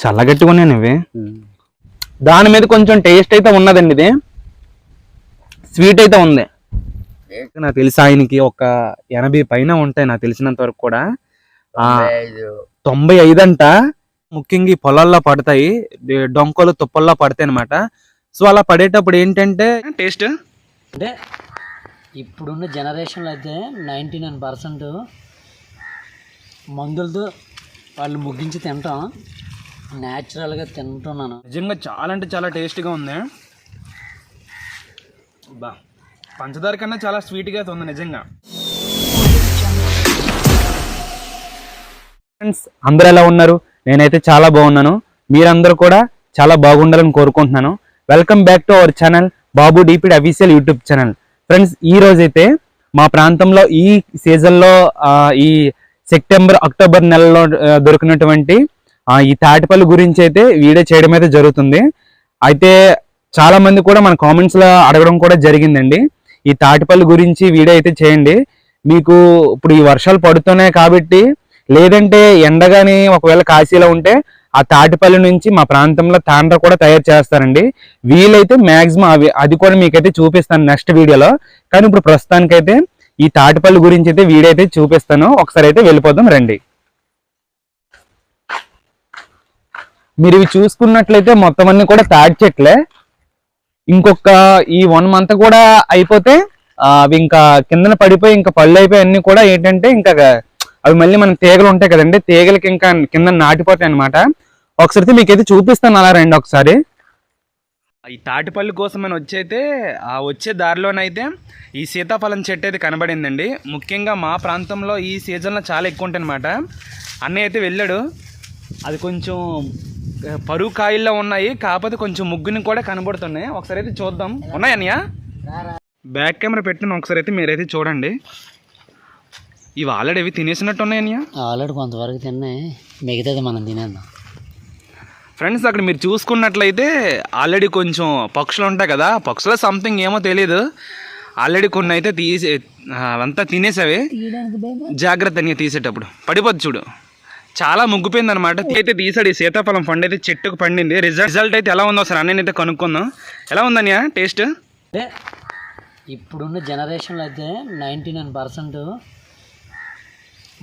చల్లగట్టుగా ఉన్నాయి ఇవి. దాని మీద కొంచెం టేస్ట్ అయితే ఉన్నదండి ఇది. స్వీట్ అయితే ఉంది. నాకు తెలిసి ఆయనకి ఒక ఎనభై పైన ఉంటాయి నాకు తెలిసినంత వరకు కూడా. ఆ, తొంభై ఐదు. అంట. ముఖ్యంగా ఈ పొలాల్లో పడతాయి. డొంకలు తుప్పల్లో పడతాయి అనమాట సో అలా పడేటప్పుడు ఏంటంటే టేస్ట్ అంటే ఇప్పుడున్న జనరేషన్లో అయితే నైంటీ నైన్ పర్సెంట్ మందులతో వాళ్ళు ముగ్గించి తింటాం. న్యాచురల్గా తింటున్నాను. నిజంగా చాలా అంటే చాలా టేస్టీగా ఉంది. బా పంచదార కన్నా చాలా స్వీట్గా అయితే ఉంది నిజంగా. ఫ్రెండ్స్ అందరూ ఎలా ఉన్నారు? నేనైతే చాలా బాగున్నాను. మీరందరూ కూడా చాలా బాగుండాలని కోరుకుంటున్నాను. Welcome back to our channel Babu డీపీడ్ official YouTube channel friends ఈ రోజు అయితే మా ప్రాంతంలో ఈ సీజన్లో ఈ సెప్టెంబర్ అక్టోబర్ నెలలో దొరికినటువంటి ఈ తాటిపల్లి గురించి అయితే వీడియో చేయడం అయితే జరుగుతుంది. అయితే చాలా మంది కూడా మన కామెంట్స్లో అడగడం కూడా జరిగిందండి. ఈ తాటిపల్లి గురించి వీడియో అయితే చేయండి. మీకు ఇప్పుడు ఈ వర్షాలు పడుతున్నాయి కాబట్టి లేదంటే ఎండగాని ఒకవేళ కాశీలో ఉంటే ఆ తాటిపల్లి నుంచి మా ప్రాంతంలో తాండ్ర కూడా తయారు చేస్తారండి. వీలైతే మ్యాక్సిమం అవి అది కూడా మీకైతే చూపిస్తాను నెక్స్ట్ వీడియోలో. కానీ ఇప్పుడు ప్రస్తుతానికైతే ఈ తాటిపల్లి గురించి అయితే వీడియో అయితే చూపిస్తాను. ఒకసారి అయితే వెళ్ళిపోదాం రండి. మీరు ఇవి చూసుకున్నట్లయితే మొత్తం అన్ని కూడా తాటి చెట్లే. ఇంకొక ఈ వన్ మంత్ కూడా అయిపోతే అవి ఇంకా కిందన పడిపోయి ఇంకా పళ్ళు అయిపోయి అన్ని కూడా ఏంటంటే ఇంకా అవి మళ్ళీ మన తీగలు ఉంటాయి కదండి తీగలకి ఇంకా కింద నాటిపోతాయి అనమాట ఒకసారి అయితే మీకైతే చూపిస్తాను అలా రండి ఒకసారి. ఈ తాటిపల్లి కోసం అని వచ్చైతే ఆ వచ్చే దారిలోనైతే ఈ సీతాఫలం చెట్టు అయితే కనబడిందండి. ముఖ్యంగా మా ప్రాంతంలో ఈ సీజన్లో చాలా ఎక్కువ ఉంటాయి అనమాట అన్నయ్య అయితే వెళ్ళాడు. అది కొంచెం పరువు కాయల్లో ఉన్నాయి కాకపోతే కొంచెం ముగ్గుని కూడా కనబడుతున్నాయి. ఒకసారి అయితే చూద్దాం. ఉన్నాయి అన్నయ్య? బ్యాక్ కెమెరా పెట్టిన ఒకసారి అయితే మీరైతే చూడండి. ఇవి ఆల్రెడీ ఇవి తినేసినట్టు ఉన్నాయి అన్నయ్య? ఆల్రెడీ కొంతవరకు తిన్నాయి. మిగతాది మనం తినేద్దాం. ఫ్రెండ్స్ అక్కడ మీరు చూసుకున్నట్లయితే ఆల్రెడీ కొంచెం పక్షులు ఉంటాయి కదా. పక్షుల సంథింగ్ ఏమో తెలియదు ఆల్రెడీ కొన్ని అయితే తీసి తినేసావి. జాగ్రత్త అని తీసేటప్పుడు. పడిపోద్ది చూడు. చాలా ముగ్గిపోయింది అనమాట అయితే తీసాడు ఈ సీతాఫలం పండు అయితే చెట్టుకు పండింది. రిజల్ట్ రిజల్ట్ అయితే ఎలా ఉందో ఒకసారి అన్నయ్య అయితే కనుక్కుందాం. ఎలా ఉందన్నయ్య టేస్ట్? ఇప్పుడున్న జనరేషన్లో అయితే నైంటీ నైన్ పర్సెంట్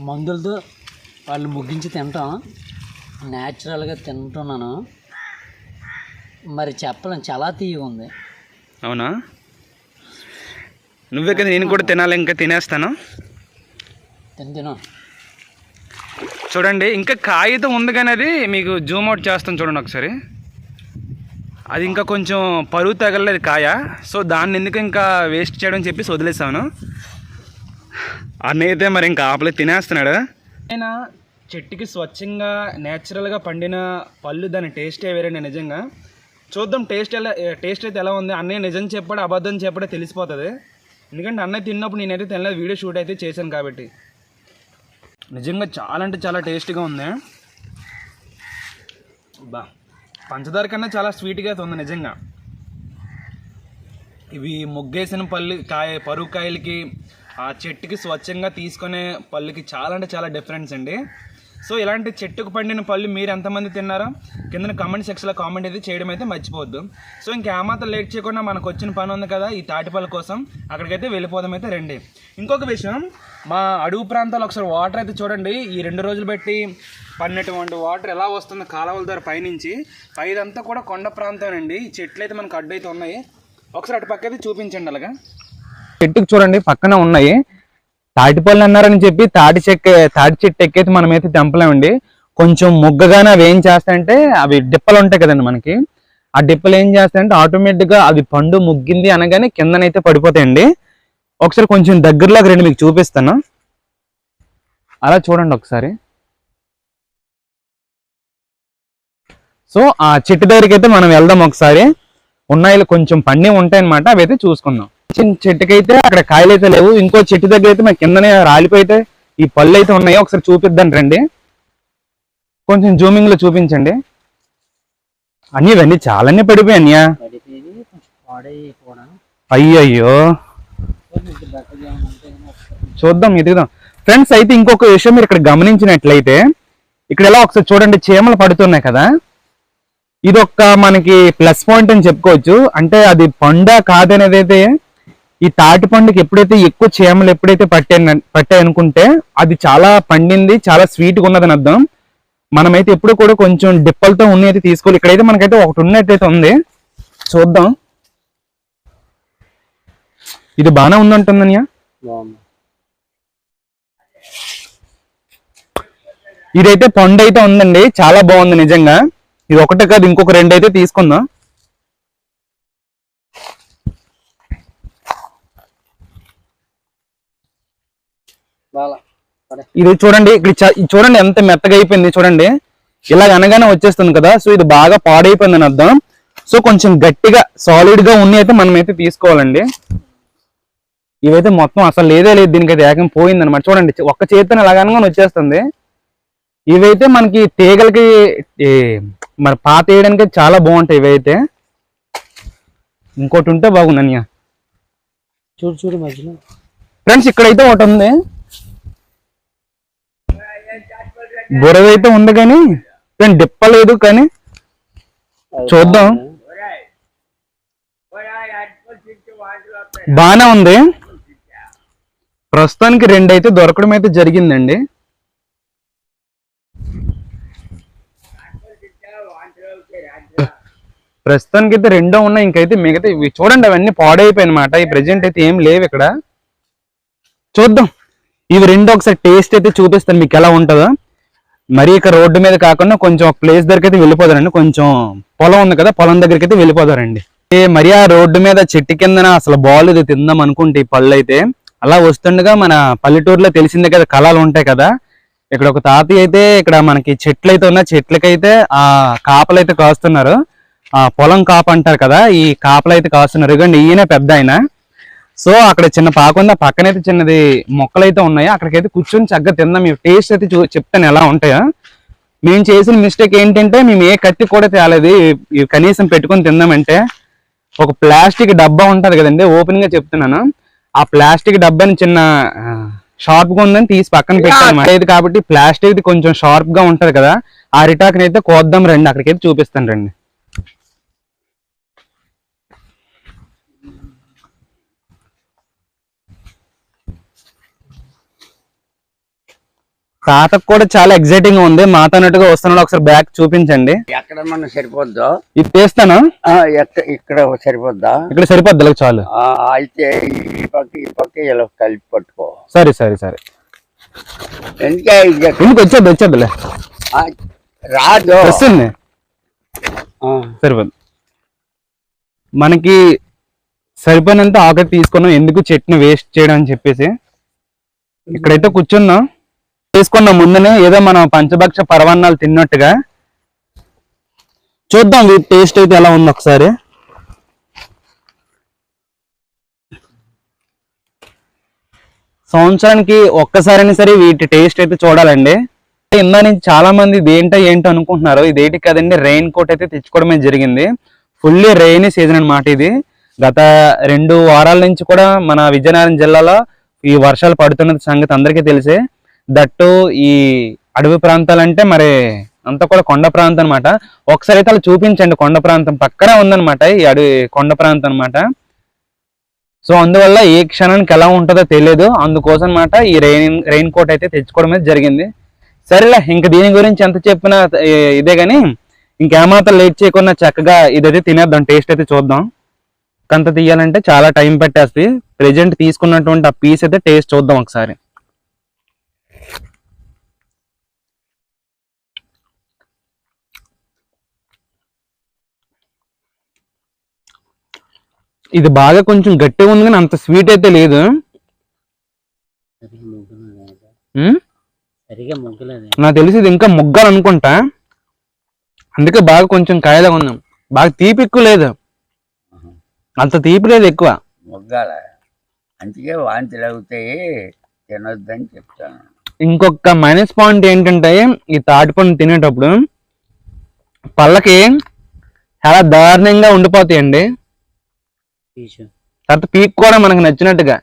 మందులతో వాళ్ళు ముగ్గించి తింటాం. న్యాచురల్గా తింటున్నాను. మరి చెప్పలేం చాలా తీయగా ఉంది. అవునా? నువ్వే కదా నేను కూడా తినాలి ఇంకా తినేస్తాను. తిని తిను. చూడండి ఇంకా కాగితం ఉంది కానీ అది మీకు జూమ్ అవుట్ చేస్తాను చూడండి ఒకసారి. అది ఇంకా కొంచెం పరువు తగలలేదు కాయ. సో దాన్ని ఎందుకు ఇంకా వేస్ట్ చేయడం చెప్పి చెప్పేసి వదిలేసాను. అన్నయ్య అయితే మరి ఇంకా ఆపలే తినేస్తున్నాడు. అయినా చెట్టుకి స్వచ్ఛంగా నేచురల్గా పండిన పళ్ళు దాని టేస్టే వేరే నిజంగా. చూద్దాం టేస్ట్ ఎలా టేస్ట్ అయితే ఎలా ఉంది. అన్నయ్య నిజం చెప్పాడు అబద్ధం చెప్పాడో తెలిసిపోతుంది. ఎందుకంటే అన్నయ్య తిన్నప్పుడు నేనైతే తినలేదు వీడియో షూట్ అయితే చేశాను కాబట్టి. నిజంగా చాలా అంటే చాలా టేస్ట్గా ఉంది. బా పంచదార కన్నా చాలా స్వీట్గా అయితే ఉంది నిజంగా. ఇవి మొగ్గేసిన పళ్ళు కాయ పరుగు కాయలకి ఆ చెట్టుకి స్వచ్ఛంగా తీసుకునే పళ్ళుకి చాలా అంటే చాలా డిఫరెన్స్ అండి. సో ఇలాంటి చెట్టుకు పండిన పళ్ళు మీరు ఎంతమంది తిన్నారో? కింద కామెంట్ సెక్షన్లో కామెంట్ అయితే చేయడం అయితే మర్చిపోవద్దు. సో ఇంకేమాత్రం లేట్ చేయకుండా మనకు వచ్చిన పని ఉంది కదా ఈ తాటిపళ్ళ కోసం అక్కడికైతే వెళ్ళిపోదాం అయితే రండి. ఇంకొక విషయం మా అడుగు ప్రాంతాలు ఒకసారి వాటర్ అయితే చూడండి. ఈ రెండు రోజులు బట్టి పడినటువంటి వాటర్ ఎలా వస్తుంది కాలువల ద్వారా పైనుంచి పైదంతా కూడా కొండ ప్రాంతం అండి చెట్లు అయితే మనకు అడ్డు అయితే ఉన్నాయి. ఒకసారి అటు పక్క అయితే చూపించండి అలాగా. చెట్టుకు చూడండి పక్కన ఉన్నాయి. తాటిపళ్ళు అన్నారని చెప్పి తాటి చెక్క తాటి చెట్టు ఎక్కైతే మనమైతే తెంపలేమండి. కొంచెం ముగ్గగానే అవి ఏం చేస్తాయంటే అవి డిప్పలు ఉంటాయి కదండి మనకి. ఆ డిప్పలు ఏం చేస్తాయంటే ఆటోమేటిక్గా అవి పండు ముగ్గింది అనగానే కిందనైతే పడిపోతాయండి. ఒకసారి కొంచెం దగ్గరలోకి రండి మీకు చూపిస్తాను. అలా చూడండి ఒకసారి. సో ఆ చెట్టు దగ్గరికి అయితే మనం వెళ్దాం ఒకసారి. ఉన్నాయి కొంచెం పండి ఉంటాయన్నమాట అవి అయితే చూసుకుందాం. చెట్టుకైతే అక్కడ కాయలు అయితే లేవు. ఇంకో చెట్టు దగ్గర అయితే మన కిందనే రాలిపోయితే ఈ పళ్ళు అయితే ఉన్నాయి ఒకసారి చూపిద్దాం రండి. కొంచెం జూమింగ్లో చూపించండి. అన్నీ ఇవన్నీ చాలానే పడిపోయాయి అన్యా అయ్యయ్యో. చూద్దాం ఎదుగుదాం ఫ్రెండ్స్ అయితే ఇంకొక విషయం మీరు ఇక్కడ గమనించినట్లయితే ఇక్కడ ఎలా ఒకసారి చూడండి చీమలు పడుతున్నాయి కదా. ఇది ఒక మనకి ప్లస్ పాయింట్ అని చెప్పుకోవచ్చు. అంటే అది పండ కాదనేది అయితే ఈ తాటి పండుకి ఎప్పుడైతే ఎక్కువ చీమలు ఎప్పుడైతే పట్టే పట్టాయి అనుకుంటే అది చాలా పండింది చాలా sweet గా ఉన్నదని అర్థం. మనమైతే ఎప్పుడు కూడా కొంచెం డిప్పలతో ఉన్నది తీసుకోవాలి. ఇక్కడైతే మనకైతే ఒకటి ఉన్నట్టయితే ఉంది. చూద్దాం. ఇది బాగానే ఉందంటుందనియా బాగుంది. ఇదైతే పండు అయితే ఉందండి. చాలా బాగుంది నిజంగా. ఇది ఒకటే కాదు ఇంకొక రెండు అయితే తీసుకుందాం. ఇది చూడండి ఇక్కడ చూడండి ఎంత మెత్తగా అయిపోయింది చూడండి. ఇలాగ అనగానే వచ్చేస్తుంది కదా సో ఇది బాగా పాడైపోయింది అని అర్థం. సో కొంచెం గట్టిగా సాలిడ్గా ఉన్ని అయితే మనం అయితే తీసుకోవాలండి. ఇవైతే మొత్తం అసలు లేదే లేదు దీనికైతే ఏకం పోయింది అనమాట చూడండి ఒక్క చేతిని ఇలాగ అనగానే వచ్చేస్తుంది. ఇవైతే మనకి తీగలకి మన పాత వేయడానికి చాలా బాగుంటాయి ఇవైతే. ఇంకోటి ఉంటే బాగుంది అన్నయ్య. చూడు చూడు మధ్యలో. ఫ్రెండ్స్ ఇక్కడైతే ఒకటి ఉంది. బురదైతే ఉంది కానీ కానీ డిప్పలేదు కానీ చూద్దాం. బానే ఉంది. ప్రస్తుతానికి రెండు అయితే దొరకడం అయితే జరిగిందండి. ప్రస్తుతానికి అయితే రెండో ఉన్నాయి ఇంకైతే మిగతా ఇవి చూడండి అవన్నీ పాడైపోయినమాట ఈ ప్రెజెంట్ అయితే ఏం లేవు ఇక్కడ. చూద్దాం. ఇవి రెండు ఒకసారి టేస్ట్ అయితే చూపిస్తాను మీకు ఎలా ఉంటుందో. మరి ఇక రోడ్డు మీద కాకుండా కొంచెం ఒక ప్లేస్ దగ్గరికి అయితే వెళ్ళిపోతారండి. కొంచెం పొలం ఉంది కదా పొలం దగ్గరికి అయితే వెళ్ళిపోతారండి. మరి ఆ రోడ్డు మీద చెట్టు కిందన అసలు బాగాలేదు తిందాం అనుకుంటే ఈ పళ్ళు అయితే అలా వస్తుండగా మన పల్లెటూరులో తెలిసిందే కదా కళలు ఉంటాయి కదా. ఇక్కడ ఒక తాతయ్య అయితే ఇక్కడ మనకి చెట్లు అయితే ఉన్న చెట్లకైతే ఆ కాపలు అయితే కాస్తున్నారు. ఆ పొలం కాపు అంటారు కదా ఈ కాపలు అయితే కాస్తున్నారు. ఇగోండి ఈయన పెద్ద ఆయన. సో అక్కడ చిన్న పాక ఉంది? ఆ పక్కనైతే చిన్నది మొక్కలు అయితే ఉన్నాయి. అక్కడికైతే కూర్చొని చక్కగా తిందాం. మీ టేస్ట్ అయితే చూ చెప్తాను ఎలా ఉంటాయో. మేము చేసిన మిస్టేక్ ఏంటంటే మేము ఏ కత్తి కూడా తేలేదు. ఇవి- కనీసం పెట్టుకొని తిందామంటే ఒక ప్లాస్టిక్ డబ్బా ఉంటది కదండి. ఓపెన్గా చెప్తున్నాను. ఆ ప్లాస్టిక్ డబ్బాని చిన్న షార్ప్గా ఉందని తీసి పక్కన పెట్టాను. ఇది కాబట్టి ప్లాస్టిక్ కొంచెం షార్ప్గా ఉంటది కదా. ఆ రిటాక్ని అయితే కోద్దాం రండి. అక్కడికైతే చూపిస్తాను రండి. తాతకు కూడా చాలా ఎక్సైటింగ్గా ఉంది. మాతో అన్నట్టుగా వస్తున్నాడు ఒకసారి బ్యాక్ చూపించండి. ఎక్కడ మనం సరిపోద్దో? ఇది తీస్తాను ఇక్కడ సరిపోద్దా? ఇక్కడ సరిపోద్ది? చాలు. అయితే ఈ పక్క ఈ పక్క ఇలా కలిపి పట్టుకో. సరే సరే సరే. ఎందుకే ఎందుకు వచ్చేది వచ్చేద్దిలే? ఆ, రాదు. వస్తుంది. సరిపోద్ది. మనకి సరిపోయినంత ఆకలి తీసుకున్నాం. ఎందుకు చెట్ని వేస్ట్ చేయడం అని చెప్పేసి. ఇక్కడైతే కూర్చున్నాం. తీసుకున్నాం ముందునే ఏదో మనం పంచభక్ష పరవన్నాలు తిన్నట్టుగా చూద్దాం వీటి టేస్ట్ అయితే ఎలా ఉంది ఒకసారి. సంవత్సరానికి ఒక్కసారైనా సరే వీటి టేస్ట్ అయితే చూడాలండి. ఇందా నుంచి చాలా మంది ఇదేంటో ఏంటో అనుకుంటున్నారు. ఇదేంటి కదండి? రెయిన్ కోట్ అయితే తెచ్చుకోవడమే జరిగింది. ఫుల్లీ రెయినీ సీజన్ అన్నమాట ఇది. గత రెండు వారాల నుంచి కూడా మన విజయనగరం జిల్లాలో ఈ వర్షాలు పడుతున్న సంగతి అందరికీ తెలిసే. దట్టు ఈ అడవి ప్రాంతాలంటే మరి అంతా కూడా కొండ ప్రాంతం అన్నమాట ఒకసారి అయితే అలా చూపించండి. కొండ ప్రాంతం పక్కనే ఉందన్నమాట ఈ అడవి కొండ ప్రాంతం అన్నమాట సో అందువల్ల ఏ క్షణానికి ఎలా ఉంటుందో తెలియదు అందుకోసం అనమాట ఈ రెయిన్ రెయిన్ కోట్ అయితే తెచ్చుకోవడం అయితే జరిగింది. సరేలే ఇంక దీని గురించి ఎంత చెప్పినా ఇదే కానీ ఇంకేమాత్రం లేట్ చేయకుండా చక్కగా ఇదైతే తినేద్దాం. టేస్ట్ అయితే చూద్దాం. కంత తీయాలంటే చాలా టైం పెట్టేస్తుంది. ప్రెజెంట్ తీసుకున్నటువంటి ఆ పీస్ అయితే టేస్ట్ చూద్దాం ఒకసారి. ఇది బాగా కొంచెం గట్టిగా ఉంది కానీ అంత స్వీట్ అయితే లేదు. నాకు తెలిసి ఇది ఇంకా ముగ్గాలు అనుకుంటా అందుకే బాగా కొంచెం కాయలాగా ఉందాం. బాగా తీపి ఎక్కువ లేదు. అంత తీపి లేదు ఎక్కువ. మొగ్గాల? అందుకే వాంతులు అవుతాయి తినొద్దని చెప్తాను. ఇంకొక మైనస్ పాయింట్ ఏంటంటే ఈ తాటిపండు తినేటప్పుడు పళ్ళకి చాలా దారుణంగా ఉండిపోతాయండి. తర్వాత పీక్ కూడా మనకు నచ్చినట్టుగా.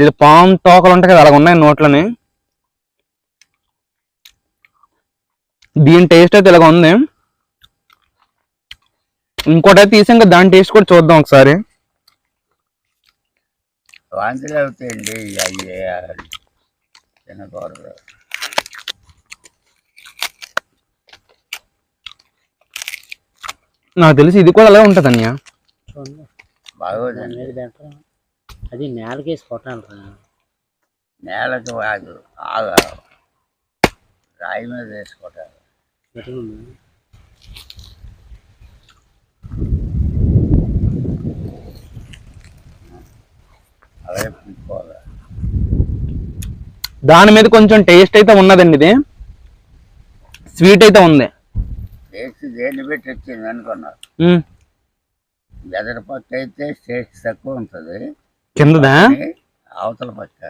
ఇది పాము తోకలు ఉంటాయి కదా అలాగ ఉన్నాయి నోట్లని. దీని టేస్ట్ అయితే ఇలాగ ఉంది. ఇంకోటి అయితే తీసాం కదా దాని టేస్ట్ కూడా చూద్దాం ఒకసారి. వాంతులు అవుతాయండి నాకు తెలిసి ఇది కూడా అలాగే ఉంటుంది అన్నయ్య బాగోదండి మీద పెట్టరా? అది నేలకేసి కొట్టాలి రా నేలకు కాదు ఆగ. రాయి మీద? అలాగే పుట్టుకోవాలి దాని మీద కొంచెం టేస్ట్ అయితే ఉన్నదండి ఇది. స్వీట్ అయితే ఉంది. టేస్ట్ దేన్ని పెట్టి వచ్చింది అనుకున్నారు ఎదర పక్క అయితే టేస్ట్ తక్కువ ఉంటుంది. కిందదా అవతల పక్క.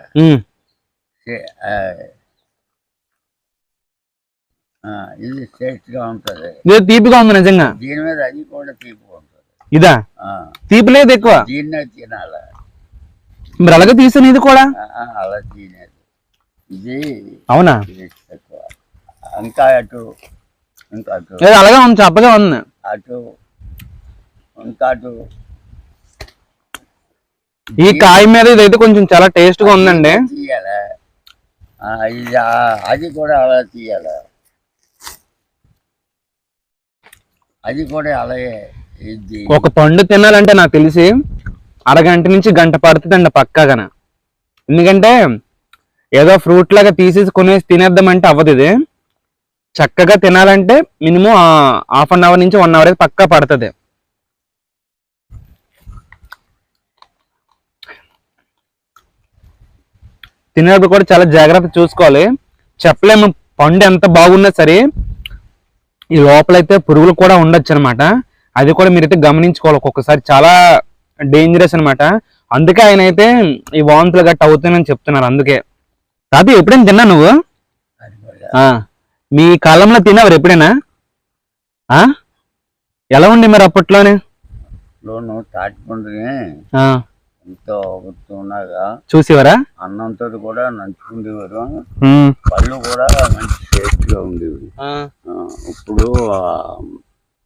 ఇది టేస్ట్గా ఉంటుంది. ఇది తీపిగా ఉంది నిజంగా. దీని మీద అది కూడా తీపి ఉంటుంది. ఇదా? తీపి లేదు ఎక్కువ. దీన్నే తినాలి. మరి అలాగే తీసాను ఇది కూడా అలా తినేది. ఇది అవునా? టేస్ట్ తక్కువ ఇంకా అటు ఇంకా అటు. అలాగే ఉంది చప్పగా ఉంది. అటు ఇంకా అటు ఈ కాయ మీద ఇదైతే కొంచెం చాలా టేస్ట్గా ఉందండి. తీయాలా? ఇది అది కూడా అలా తీయాలా? అది కూడా అలాగే ఇది. ఒక పండు తినాలంటే నాకు తెలిసి అరగంట నుంచి గంట పడుతుందండి పక్కాగాన. ఎందుకంటే ఏదో ఫ్రూట్ లాగా తీసేసి కొనేసి తినేద్దామంటే అవ్వదు ఇది. చక్కగా తినాలంటే మినిమం హాఫ్ అన్ అవర్ నుంచి వన్ అవర్ అయితే పక్కా పడుతుంది. తినేటప్పుడు కూడా చాలా జాగ్రత్త చూసుకోవాలి. చెప్పలేము పండు ఎంత బాగున్నా సరే ఈ లోపలైతే పురుగులు కూడా ఉండొచ్చు అనమాట అది కూడా మీరైతే గమనించుకోవాలి. ఒక్కొక్కసారి చాలా డేంజరస్ అన్నమాట అందుకే ఆయన అయితే ఈ వాంతులు గట్ట అవుతాయని చెప్తున్నారు అందుకే. తాత ఎప్పుడైనా తిన్నా నువ్వు? మీ కాలంలో తిన్నావు ఎప్పుడైనా? ఎలా ఉండి మరి అప్పట్లోనే? ఎంతో గుర్తున్నాగా చూసేవారా? అన్నంతో కూడా నంచుకుండేవారు. పళ్ళు కూడా మంచి టేస్ట్గా ఉండేవి. ఆ, ఆ, ఇప్పుడు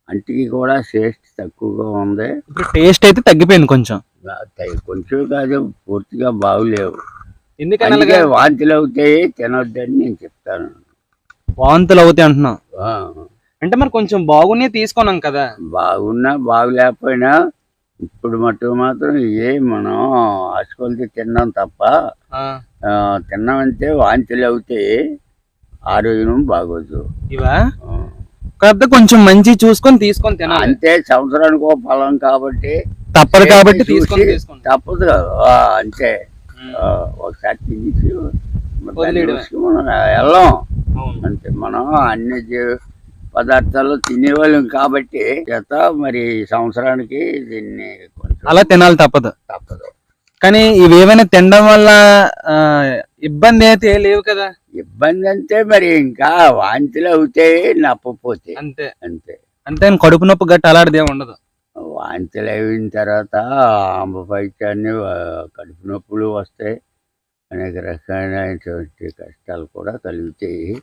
అంటికి కూడా టేస్ట్ తక్కువగా ఉంది. ఇప్పుడు టేస్ట్ అయితే తగ్గిపోయింది కొంచెం. కొంచెం కాదు పూర్తిగా బాగులేవు. అందుకే వాంతులు అవుతాయి తినొద్దని నేను చెప్తాను. వాంతులు అవుతాయి అంటున్నావు. ఆ, అంటే మరి కొంచెం బాగునే తీసుకున్నాం కదా. బాగున్నా బాగులేకపోయినా ఇప్పుడు మట్టు మాత్రం ఏ మనం అసుకొలితే తిన్నాం తప్ప తిన్నామంటే వాంతులు అవుతాయి ఆరోగ్యం బాగోదు. ఇవా. కాకపోతే కొంచెం మంచి చూసుకొని తీసుకొని తినాలి. అంతే సంవత్సరానికి ఒక ఫలం కాబట్టి తప్పదు కాబట్టి తీసుకొని తప్పదు అంతే. ఒకసారి తినేసి మనం వెళ్ళాం. అంతే. మనం అన్ని పదార్థాలు తినేవాళ్ళం కాబట్టి చేత మరి సంవత్సరానికి దీన్ని కొంచెం అలా తినాలి తప్పదు. తప్పదు. కానీ ఇవేమైనా తినడం వల్ల ఇబ్బంది అయితే లేవు కదా? ఇబ్బంది అంటే మరి ఇంకా వాంతులు అవుతాయి నప్పపోతే అంతే. అంతే. అంతే కడుపు నొప్పి గట్ట అలాంటిది ఏమి ఉండదు. వాంతులు అయిన తర్వాత ఆంబపైత్యాన్ని కడుపు నొప్పులు వస్తాయి. అనేక రకాలైనటువంటి కష్టాలు కూడా కలుగుతాయి.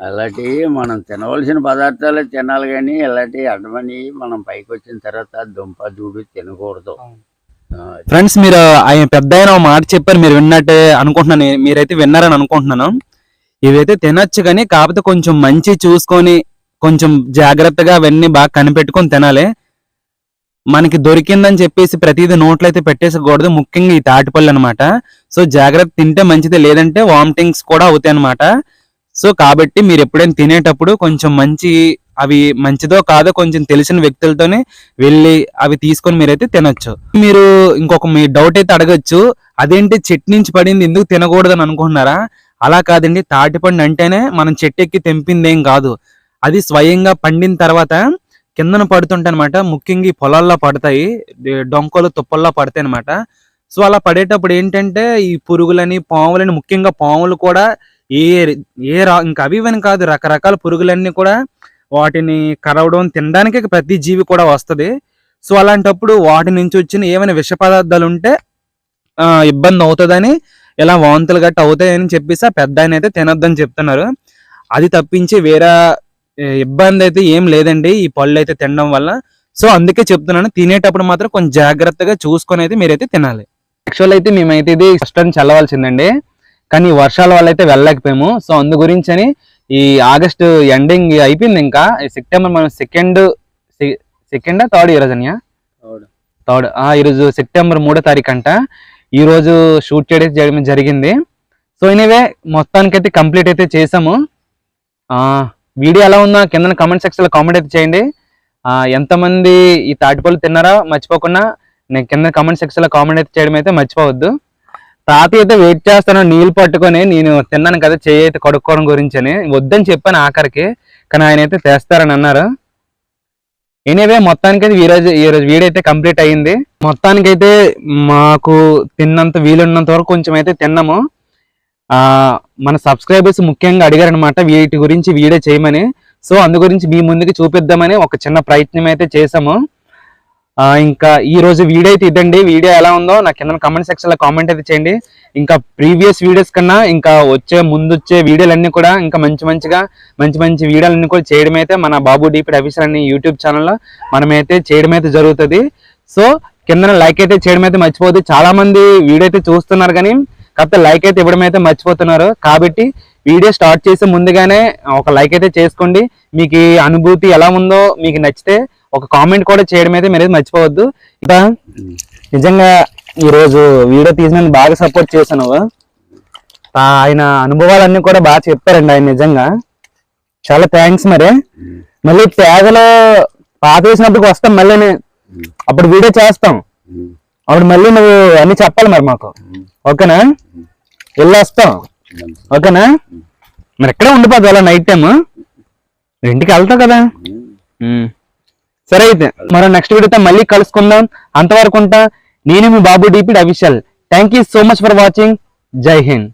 అలాంటివి మనం తినవలసిన పదార్థాలు తినాలి కానీ ఇలాంటి అడమని మనం పైకి వచ్చిన తర్వాత దుంప దూడు తినకూడదు. ఫ్రెండ్స్ మీరు ఆయన పెద్ద ఆయన ఒక మాట చెప్పారు మీరు విన్నట్టే అనుకుంటున్నాను మీరైతే విన్నారని అనుకుంటున్నాను. ఇవైతే తినొచ్చు కానీ కాకపోతే కొంచెం మంచి చూసుకొని కొంచెం జాగ్రత్తగా అవన్నీ బాగా కనిపెట్టుకొని తినాలి. మనకి దొరికిందని చెప్పేసి ప్రతిదీ నోట్లో అయితే పెట్టేసకూడదు ముఖ్యంగా ఈ తాటిపళ్ళు అనమాట సో జాగ్రత్త తింటే మంచిది లేదంటే వామిటింగ్స్ కూడా అవుతాయి అనమాట సో కాబట్టి మీరు ఎప్పుడైనా తినేటప్పుడు కొంచెం మంచి అవి మంచిదో కాదో కొంచెం తెలిసిన వ్యక్తులతోనే వెళ్ళి అవి తీసుకొని మీరైతే తినొచ్చు. మీరు ఇంకొక మీ డౌట్ అయితే అడగచ్చు అదేంటి చెట్టు నుంచి పడింది ఎందుకు తినకూడదు అని అనుకుంటున్నారా? అలా కాదండి. తాటిపండు అంటేనే మనం చెట్టు ఎక్కి తెంపిందేం కాదు. అది స్వయంగా పండిన తర్వాత కిందన పడుతుంటాయి అనమాట ముఖ్యంగా ఈ పొలాల్లో పడతాయి. డొంకలు తుప్పల్లో పడతాయి అనమాట సో అలా పడేటప్పుడు ఏంటంటే ఈ పురుగులని పాములని ముఖ్యంగా పాములు కూడా ఏ ఏ రా ఇంకా అవి ఇవని కాదు. రకరకాల పురుగులన్నీ కూడా వాటిని కరవడం తినడానికి ప్రతి జీవి కూడా వస్తుంది. సో అలాంటప్పుడు వాటి నుంచి వచ్చిన ఏమైనా విష పదార్థాలు ఉంటే ఇబ్బంది అవుతుందని ఇలా వాంతులు గట్ట అవుతాయని చెప్పేసి ఆ పెద్ద ఆయన అయితే తినొద్దని చెప్తున్నారు. అది తప్పించి వేరే ఇబ్బంది అయితే ఏం లేదండి. ఈ పళ్ళు అయితే తినడం వల్ల. సో అందుకే చెప్తున్నాను. తినేటప్పుడు మాత్రం కొంచెం జాగ్రత్తగా చూసుకొని అయితే మీరైతే తినాలి. యాక్చువల్ అయితే మేమైతే ఇది ఫస్ట్ చల్లవలసిందండి. కానీ వర్షాల వల్ల అయితే వెళ్ళలేకపోయాము. సో అందు గురించి అని ఈ ఆగస్ట్ ఎండింగ్ అయిపోయింది ఇంకా. సెప్టెంబర్ మనం సెకండ్ సెకండ్ థర్డ్ ఈరోజు అన్యా థర్డ్ ఈరోజు సెప్టెంబర్ మూడో తారీఖు అంట. ఈ రోజు షూట్ చేయడం జరిగింది. సో ఎనీవే మొత్తానికైతే కంప్లీట్ అయితే చేసాము ఆ, వీడియో ఎలా ఉందో కింద కామెంట్ సెక్షన్లో కామెంట్ అయితే చేయండి. ఆ, ఎంతమంది ఈ తాటిపళ్ళు తిన్నారో మర్చిపోకుండా నేను కింద కామెంట్ సెక్షన్లో కామెంట్ అయితే చేయడం అయితే మర్చిపోవద్దు. తాత అయితే వెయిట్ చేస్తాను నీళ్ళు పట్టుకొని నేను తిన్నాను కదా చేయి అయితే కడుక్కోవడం గురించి అని వద్దని చెప్పాను ఆఖరికి కానీ ఆయన అయితే తెస్తారని అన్నారు. ఎనీవే మొత్తానికి అయితే ఈరోజు ఈ రోజు వీడియో అయితే కంప్లీట్ అయ్యింది. మొత్తానికైతే మాకు తిన్నంత వీలున్నంత వరకు కొంచెం అయితే తిన్నాము. మన సబ్స్క్రైబర్స్ ముఖ్యంగా అడిగారు అనమాట వీటి గురించి వీడియో చేయమని. సో అందు గురించి మీ ముందుకు చూపిద్దామని ఒక చిన్న ప్రయత్నం అయితే చేసాము ఇంకా ఈ రోజు వీడియో అయితే ఇదండి. వీడియో ఎలా ఉందో నాకు కింద కామెంట్ సెక్షన్లో కామెంట్ అయితే చేయండి. ఇంకా ప్రీవియస్ వీడియోస్ కన్నా ఇంకా వచ్చే ముందు వచ్చే వీడియోలన్నీ కూడా ఇంకా మంచి మంచిగా మంచి మంచి వీడియోలన్నీ కూడా చేయడం అయితే మన బాబు డీపీ అఫీసర్ అనే యూట్యూబ్ ఛానల్లో మనమైతే చేయడం అయితే జరుగుతుంది. సో కింద లైక్ అయితే చేయడం అయితే మర్చిపోద్దు చాలా మంది వీడియో అయితే చూస్తున్నారు కానీ కాకపోతే లైక్ అయితే ఇవ్వడం అయితే మర్చిపోతున్నారు. కాబట్టి వీడియో స్టార్ట్ చేసే ముందుగానే ఒక లైక్ అయితే చేసుకోండి. మీకు అనుభూతి ఎలా ఉందో మీకు నచ్చితే ఒక కామెంట్ కూడా చేయడం అయితే మీరు మర్చిపోవద్దు. ఇంకా నిజంగా ఈరోజు వీడియో తీసినందుకు బాగా సపోర్ట్ చేశాను. ఆయన అనుభవాలన్నీ కూడా బాగా చెప్పారండి ఆయన నిజంగా. చాలా థ్యాంక్స్ మరి. మళ్ళీ పేదలో పాత వేసినప్పుడు వస్తాం మళ్ళీ అప్పుడు వీడియో చేస్తాం. అప్పుడు మళ్ళీ నువ్వు అన్ని చెప్పాలి మరి మాకు. ఓకేనా? వెళ్ళి వస్తాం. ఓకేనా? మరి ఎక్కడే ఉండిపోద్దు అలా నైట్ టైం ఇంటికి వెళ్తావు కదా. సరే అయితే మరో నెక్స్ట్ వీడియోతో మళ్ళీ కలుసుకుందాం. అంతవరకు ఉంటా నేను మీ Babu DP official. Thank you so much for watching Jai Hind.